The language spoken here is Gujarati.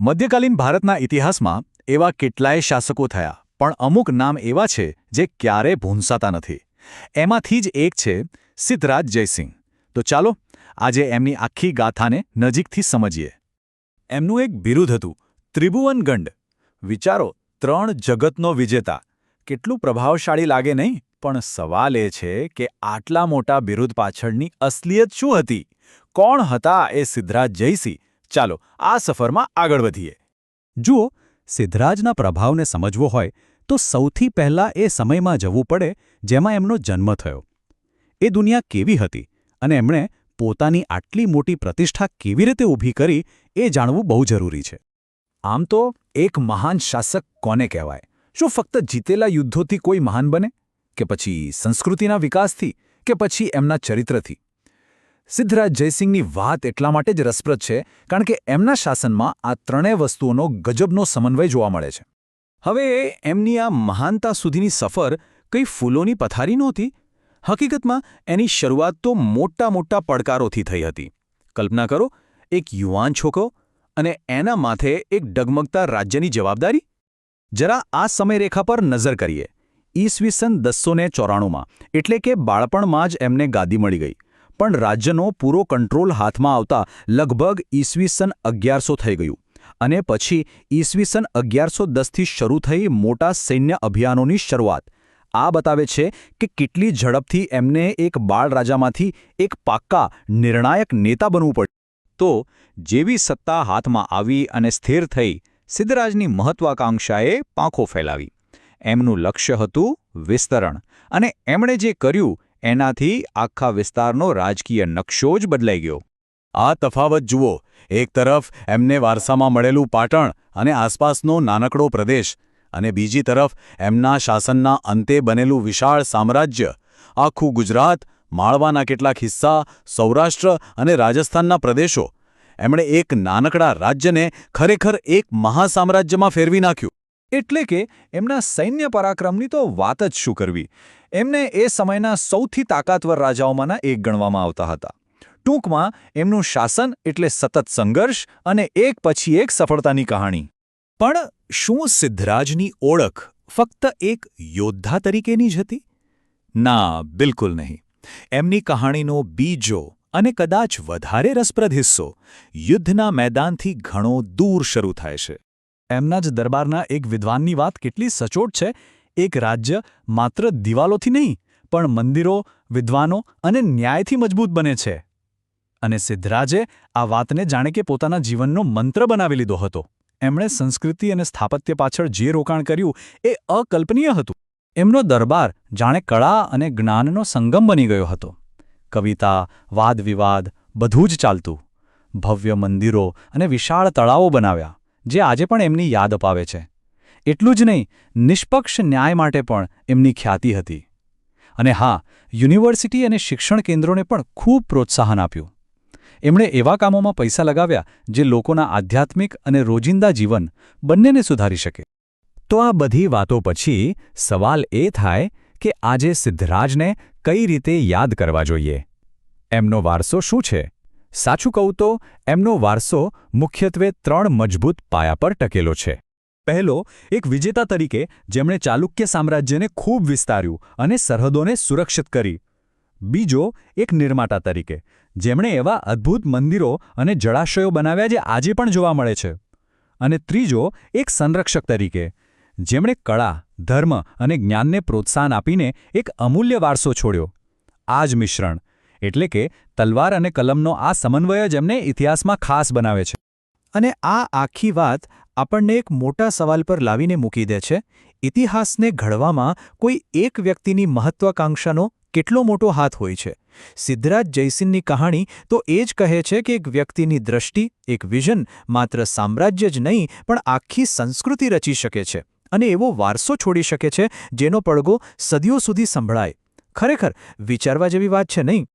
મધ્યકાલીન ભારતના ઇતિહાસમાં એવા કેટલાય શાસકો થયા, પણ અમુક નામ એવા છે જે ક્યારેય ભૂંસાતા નથી. એમાંથી જ એક છે સિદ્ધરાજ જયસિંહ. તો ચાલો, આજે એમની આખી ગાથાને નજીકથી સમજીએ. એમનું એક બિરુદ હતું ત્રિભુવન ગંડ વિચારો, ત્રણ જગતનો વિજેતા. કેટલું પ્રભાવશાળી લાગે નહીં? પણ સવાલ એ છે કે આટલા મોટા બિરુદ પાછળની અસલિયત શું હતી? કોણ હતા એ સિદ્ધરાજ જયસિંહ? ચાલો, આ સફરમાં આગળ વધીએ. જુઓ, સિદ્ધરાજના પ્રભાવને સમજવો હોય તો સૌથી પહેલાં એ સમયમાં જવું પડે જેમાં એમનો જન્મ થયો. એ દુનિયા કેવી હતી અને એમણે પોતાની આટલી મોટી પ્રતિષ્ઠા કેવી રીતે ઊભી કરી એ જાણવું બહુ જરૂરી છે. આમ તો એક મહાન શાસક કોને કહેવાય? શું ફક્ત જીતેલા યુદ્ધોથી કોઈ મહાન બને? કે પછી સંસ્કૃતિના વિકાસથી? કે પછી એમના ચરિત્રથી? સિદ્ધરાજ જયસિંહની વાત એટલા માટે જ રસપ્રદ છે, કારણ કે એમના શાસનમાં આ ત્રણેય વસ્તુઓનો ગજબનો સમન્વય જોવા મળે છે. હવે એમની આ મહાનતા સુધીની સફર કંઈ ફૂલોની પથારી નહોતી? હકીકતમાં એની શરૂઆત તો મોટા મોટા પડકારોથી થઈ હતી. કલ્પના કરો, એક યુવાન છોકરો અને એના માથે એક ડગમગતા રાજ્યની જવાબદારી? જરા આ સમયરેખા પર નજર કરીએ. ઈસવીસન દસો ને ચોરાણુંમાં, એટલે કે બાળપણમાં જ એમને ગાદી મળી ગઈ. પણ રાજ્યનો પૂરો કંટ્રોલ હાથમાં આવતા લગભગ ઈસવીસન અગિયારસો થઈ ગયું. અને પછી ઈસવીસન અગિયારસો દસથી શરૂ થઈ મોટા સૈન્ય અભિયાનોની શરૂઆત. આ બતાવે છે કે કેટલી ઝડપથી એમને એક બાળ રાજામાંથી એક પાક્કા નિર્ણાયક નેતા બનવું પડ્યું તો જેવી સત્તા હાથમાં આવી અને સ્થિર થઈ, સિદ્ધરાજની મહત્વાકાંક્ષાએ પાંખો ફેલાવી. એમનું લક્ષ્ય હતું વિસ્તરણ અને એમણે જે કર્યું એનાથી આખા વિસ્તારનો રાજકીય નકશો જ બદલાઈ ગયો. આ તફાવત જુઓ, એક તરફ એમને વારસામાં મળેલું પાટણ અને આસપાસનો નાનકડો પ્રદેશ અને બીજી તરફ એમના શાસનના અંતે બનેલું વિશાળ સામ્રાજ્ય, આખું ગુજરાત, માળવાના કેટલાક હિસ્સા, સૌરાષ્ટ્ર અને રાજસ્થાનના પ્રદેશો. એમણે એક નાનકડા રાજ્યને ખરેખર એક મહાસામ્રાજ્યમાં ફેરવી નાખ્યું. એટલે કે એમના સૈન્ય પરાક્રમની તો વાત જ શું કરવી? એમને એ સમયના સૌથી તાકાતવર રાજાઓમાંના એક ગણવામાં આવતા હતા. ટૂંકમાં, એમનું શાસન એટલે સતત સંઘર્ષ અને એક પછી એક સફળતાની કહાણી. પણ શું સિદ્ધરાજની ઓળખ ફક્ત એક યોદ્ધા તરીકેની જ હતી? ના, બિલકુલ નહીં. એમની કહાણીનો બીજો અને કદાચ વધારે રસપ્રદ હિસ્સો યુદ્ધના મેદાનથી ઘણો દૂર શરૂ થાય છે. એમના જ દરબારના એક વિદ્વાનની વાત કેટલી સચોટ છે. એક રાજ્ય માત્ર દિવાલોથી નહીં, પણ મંદિરો, વિદ્વાનો અને ન્યાયથી મજબૂત બને છે. અને સિદ્ધરાજે આ વાતને જાણે કે પોતાના જીવનનો મંત્ર બનાવી લીધો હતો. એમણે સંસ્કૃતિ અને સ્થાપત્ય પાછળ જે રોકાણ કર્યું એ અકલ્પનીય હતું. એમનો દરબાર જાણે કળા અને જ્ઞાનનો સંગમ બની ગયો હતો. કવિતા, વાદવિવાદ બધું જ ચાલતું. ભવ્ય મંદિરો અને વિશાળ તળાવો બનાવ્યા, જે આજે પણ એમની યાદ અપાવે છે. એટલું જ નહીં, નિષ્પક્ષ ન્યાય માટે પણ એમની ખ્યાતિ હતી. અને હા, યુનિવર્સિટી અને શિક્ષણ કેન્દ્રોને પણ ખૂબ પ્રોત્સાહન આપ્યું. એમણે એવા કામોમાં પૈસા લગાવ્યા જે લોકોના આધ્યાત્મિક અને રોજિંદા જીવન બંનેને સુધારી શકે. તો આ બધી વાતો પછી સવાલ એ થાય કે આજે સિદ્ધરાજને કઈ રીતે યાદ કરવા જોઈએ? એમનો વારસો શું છે? સાચું કહું તો, એમનો વારસો મુખ્યત્વે ત્રણ મજબૂત પાયા પર ટકેલો છે. પહેલો, એક વિજેતા તરીકે જેમણે ચાલુક્ય સામ્રાજ્યને ખૂબ વિસ્તાર્યું અને સરહદોને સુરક્ષિત કરી. બીજો, એક નિર્માતા તરીકે, જેમણે એવા અદ્ભુત મંદિરો અને જળાશયો બનાવ્યા જે આજે પણ જોવા મળે છે. અને ત્રીજો, એક સંરક્ષક તરીકે, જેમણે કળા, ધર્મ અને જ્ઞાનને પ્રોત્સાહન આપીને એક અમૂલ્ય વારસો છોડ્યો. આ જ મિશ્રણ, એટલે કે તલવાર અને કલમનો આ સમન્વય જ એમને ઇતિહાસમાં ખાસ બનાવે છે. અને આ આખી વાત આપણને એક મોટા સવાલ પર લાવીને મૂકી દે છે, ઇતિહાસને ઘડવામાં કોઈ એક વ્યક્તિની મહત્વાકાંક્ષાનો કેટલો મોટો હાથ હોય છે. સિદ્ધરાજ જયસિંહની કહાણી તો એ જ કહે છે કે એક વ્યક્તિની દ્રષ્ટિ, એક વિઝન માત્ર સામ્રાજ્ય જ નહીં, પણ આખી સંસ્કૃતિ રચી શકે છે અને એવો વારસો છોડી શકે છે જેનો પડઘો સદીઓ સુધી સંભળાય. ખરેખર, વિચારવા જેવી વાત છે નહીં?